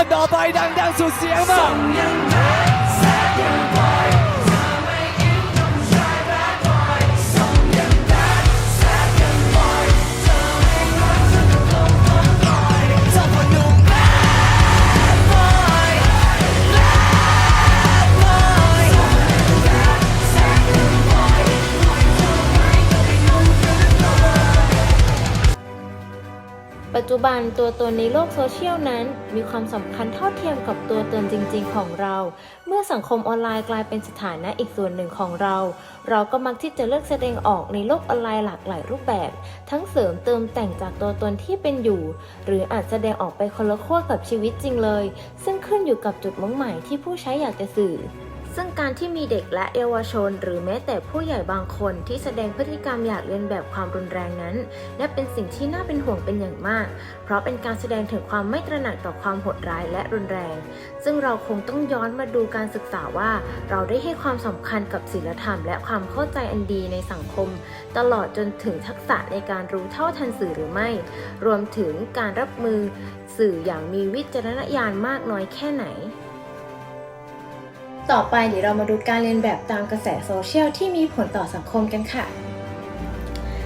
ท่อนต่อไปดั ปัจจุบันตัวตนในโลกโซเชียลนั้น มีความสำคัญเท่าเทียมกับตัวตนจริง ๆ ของเรา เมื่อสังคมออนไลน์กลายเป็นสถานะอีกส่วนหนึ่งของเรา เราก็มักที่จะเลือกแสดงออกในโลกออนไลน์หลากหลายรูปแบบ ทั้งเสริมเติมแต่งจากตัวตนที่เป็นอยู่ หรืออาจแสดงออกไปคนละขั้วกับชีวิตจริงเลย ซึ่งขึ้นอยู่กับจุดมุ่งหมายที่ผู้ใช้อยากจะสื่อ ซึ่งการที่มีเด็กและเยาวชน หรือแม้แต่ผู้ใหญ่บางคนที่แสดงพฤติกรรมอยากเลียนแบบความรุนแรงนั้นและเป็นสิ่งที่น่าเป็นห่วงเป็นอย่างมาก เพราะเป็นการแสดงถึงความไม่ตระหนักต่อความโหดร้ายและรุนแรง ซึ่งเราคงต้องย้อนมาดูการศึกษาว่า เราได้ให้ความสำคัญกับศีลธรรม และความเข้าใจอันดีในสังคม ตลอดจนถึงทักษะในการรู้เท่าทันสื่อหรือไม่ รวมถึงการรับมือสื่ออย่างมีวิจารณญาณมากน้อยแค่ไหน ต่อไปเดี๋ยวเรามาดูการเรียนแบบตามกระแสโซเชียลที่มีผลต่อสังคมกันค่ะ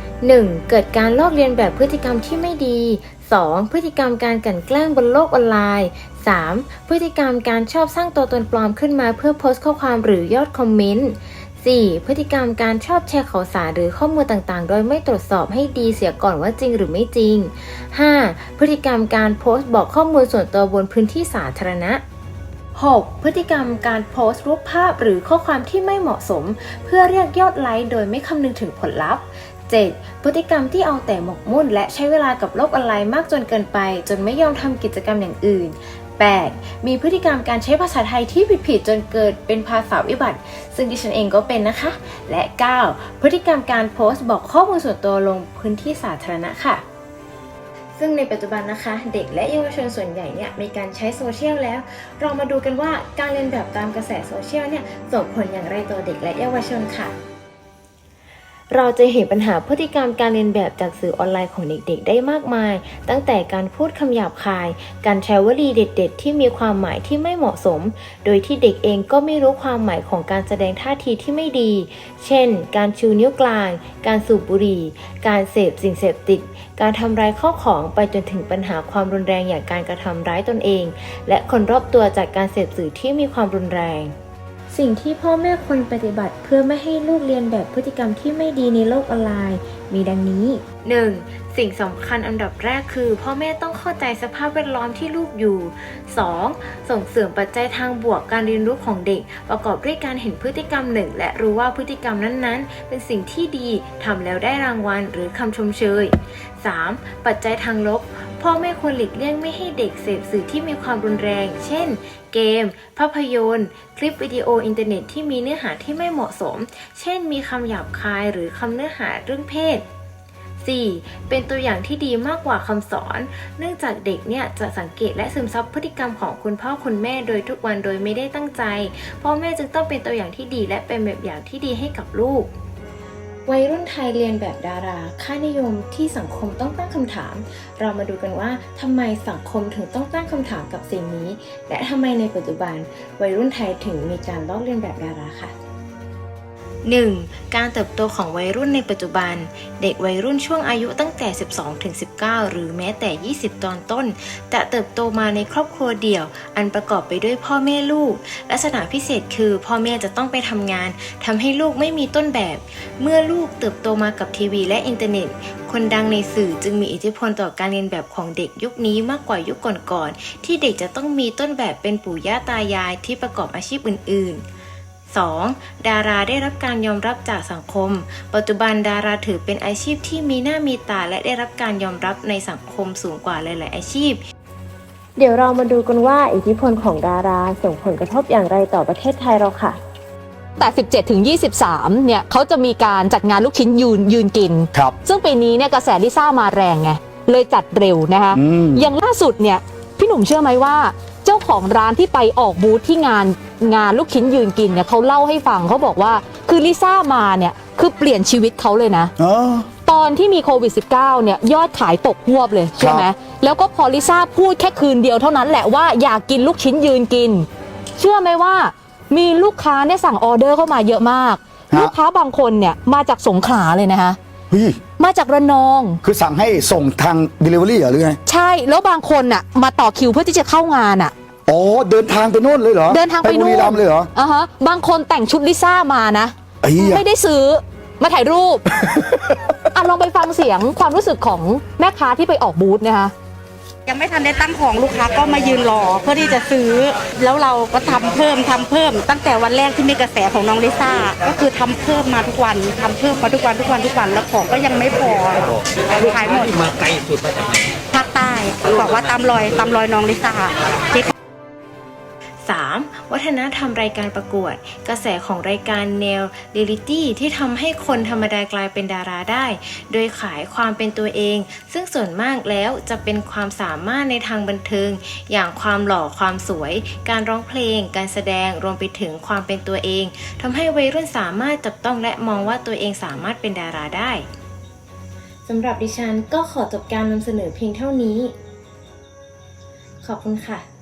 1. เกิดการลอกเลียนแบบพฤติกรรมที่ไม่ดี 2. พฤติกรรมการกลั่นแกล้งบนโลกออนไลน์ 3. พฤติกรรมการชอบสร้างตัวตนปลอมขึ้นมาเพื่อโพสต์ข้อความหรือยอดคอมเมนต์ 4. พฤติกรรมการชอบแชร์ข่าวสารหรือข้อมูลต่างๆ โดยไม่ตรวจสอบให้ดีเสียก่อนว่าจริงหรือไม่จริง 5. พฤติกรรมการโพสต์บอกข้อมูลส่วนตัวบนพื้นที่สาธารณะ 6. พฤติกรรมการโพสต์รูปภาพหรือข้อความที่ไม่เหมาะสม เพื่อเรียกยอดไลค์โดยไม่คำนึงถึงผลลัพธ์ 7. พฤติกรรมที่เอาแต่หมกมุ่น และใช้เวลากับโลกออนไลน์มากจนเกินไป จนไม่ยอมทำกิจกรรมอย่างอื่น 8. มีพฤติกรรมการใช้ภาษาไทยที่ผิดๆจนเกิดเป็นภาษาวิบัติ ซึ่งดิฉันเองก็เป็นนะคะ และ 9. พฤติกรรมการโพสต์บอกข้อมูลส่วนตัวลงพื้นที่สาธารณะค่ะ ซึ่งในปัจจุบันนะคะ เด็กและเยาวชนส่วนใหญ่เนี่ยมีการใช้โซเชียลแล้ว เรามาดูกันว่าการเรียนแบบตามกระแสโซเชียลเนี่ยส่งผลอย่างไรต่อเด็กและเยาวชนค่ะ เราจะเห็นปัญหาพฤติกรรมการเรียนแบบจากสื่อออนไลน์ของเด็กๆ ได้มากมาย ตั้งแต่การพูดคำหยาบคาย การใช้วลีเด็ด ๆ ที่มีความหมายที่ไม่เหมาะสม โดยที่เด็กเองก็ไม่รู้ความหมายของการแสดงท่าทีที่ไม่ดี เช่น การชูนิ้วกลาง การสูบบุหรี่ การเสพสิ่งเสพติด การทำร้ายข้าวของไปจนถึงปัญหาความรุนแรงอย่างการกระทำร้ายตนเอง และคนรอบตัวจากการเสพสื่อที่มีความรุนแรง สิ่งที่พ่อแม่ควรปฏิบัติเพื่อไม่ให้ลูกเรียนแบบพฤติกรรมที่ไม่ดีในโลกออนไลน์ มีดังนี้ 1. สิ่งสำคัญอันดับแรกคือ พ่อแม่ต้องเข้าใจสภาพแวดล้อมที่ลูกอยู่ 2. ส่งเสริมปัจจัยทางบวกการเรียนรู้ของเด็ก ประกอบด้วยการเห็นพฤติกรรมหนึ่ง และรู้ว่าพฤติกรรมนั้นๆ เป็นสิ่งที่ดีทำแล้วได้รางวัลหรือคำชมเชย 3. ปัจจัยทางลบ พ่อแม่ควรหลีกเลี่ยงไม่ให้เด็กเสพสื่อที่มีความรุนแรง เช่น เกม ภาพยนตร์ คลิปวิดีโออินเทอร์เน็ตที่มีเนื้อหาที่ไม่เหมาะสม เช่น มีคำหยาบคายหรือคำเนื้อหาเรื่องเพศ 4. เป็นตัวอย่างที่ดีมากกว่าคำสอน เนื่องจากเด็กเนี่ยจะสังเกตและซึมซับพฤติกรรมของคุณพ่อคุณแม่โดยทุกวันโดยไม่ได้ตั้งใจ พ่อแม่จึงต้องเป็นตัวอย่างที่ดีและเป็นแบบอย่างที่ดีให้กับลูกวัยรุ่นไทยเรียนแบบดารา ค่านิยมที่สังคมต้องตั้งคำถาม เรามาดูกันว่าทำไมสังคมถึงต้องตั้งคำถามกับสิ่งนี้ และทำไมในปัจจุบัน วัยรุ่นไทยถึงมีการลอกเลียนแบบดาราค่ะ 1. การเติบโตของวัยรุ่นในปัจจุบัน เด็กวัยรุ่นช่วงอายุตั้งแต่ 12ถึง19 หรือแม้แต่ 20 ตอนต้น จะเติบโตมาในครอบครัวเดี่ยว อันประกอบไปด้วยพ่อแม่ลูก ลักษณะพิเศษคือพ่อแม่จะต้องไปทำงานทำให้ลูกไม่มีต้นแบบ เมื่อลูกเติบโตมากับทีวีและอินเทอร์เน็ต คนดังในสื่อจึงมีอิทธิพลต่อการเรียนแบบของเด็กยุคนี้มากกว่ายุคก่อนๆที่เด็กจะต้องมีต้นแบบเป็นปู่ย่าตายายที่ประกอบอาชีพอื่น ๆ 2. ดาราได้รับการยอมรับจากสังคม ปัจจุบันดาราถือเป็นอาชีพที่มีหน้ามีตาและได้รับการยอมรับในสังคมสูงกว่าหลาย ๆ อาชีพ เดี๋ยวเรามาดูกันว่าอิทธิพลของดาราส่งผลกระทบอย่างไรต่อประเทศไทยเราค่ะแต่ 17 ถึง 23 เนี่ยเขาจะมีการจัดงานลูกชิ้นยืนยืนกิน ครับ ซึ่งปีนี้เนี่ยกระแสลิซ่ามาแรงไง เลยจัดเร็วนะคะอืมอย่างล่าสุดเนี่ย พี่หนุ่มเชื่อไหมว่า เจ้าของร้านที่ไปออกบูธที่งาน งานลูกชิ้นยืนกินเนี่ยเขาเล่าให้ฟังเขาบอกว่าคือลิซ่ามาเนี่ยคือเปลี่ยนชีวิตเขาเลยนะอ๋อตอนที่มีโควิด -19 เนี่ยยอดขายตกหวบเลยใช่ไหมแล้วก็พอลิซ่าพูดแค่คืนเดียวเท่านั้นแหละว่าอยากกินลูกชิ้นยืนกิน เชื่อไหมว่า มีลูกค้าเนี่ยสั่งออเดอร์เข้ามาเยอะมาก ฮะ ลูกค้าบางคนเนี่ยมาจากสงขลาเลยนะคะ เฮ้ยมาจากระนอง คือสั่งให้ส่งทาง Delivery เหรอหรือไง ใช่แล้วบางคนน่ะมาต่อคิวเพื่อที่จะเข้างานอะ อ๋อเดินทางไปโน่นเลยเหรอเดินทางไปบุนู่รีนรัมย์เลยเหรอ อะฮะบางคนแต่งชุดลิซ่ามานะไอ้เหี้ย ไม่ได้ซื้อมาถ่ายรูป อะลองไปฟังเสียงความรู้สึกของแม่ค้าที่ไปออกบูธนะคะ ยังไม่ทันได้ตั้งของลูกค้าก็มายืนรอเพื่อที่จะซื้อ แล้วเราก็ทำเพิ่มทำเพิ่ม ตั้งแต่วันแรกที่มีกระแสของน้องลิซ่าก็คือทำเพิ่มมาทุกวันทำเพิ่มมาทุกวันทุกวันทุกวันแล้วของก็ยังไม่พอขายหมดมาไกลสุดภาคใต้บอกว่าตามรอยตามรอยน้องลิซ่าที่ 3. วัฒนธรรมรายการประกวด กระแสของรายการแนวเรียลิตี้ที่ทำให้คนธรรมดากลายเป็นดาราได้ โดยขายความเป็นตัวเอง ซึ่งส่วนมากแล้วจะเป็นความสามารถในทางบันเทิง อย่างความหล่อความสวย การร้องเพลง การแสดงรวมไปถึงความเป็นตัวเองทำให้วัยรุ่นสามารถจับต้องและมองว่าตัวเองสามารถเป็นดาราได้สำหรับดิฉันก็ขอจบการนำเสนอเพียงเท่านี้ ขอบคุณค่ะ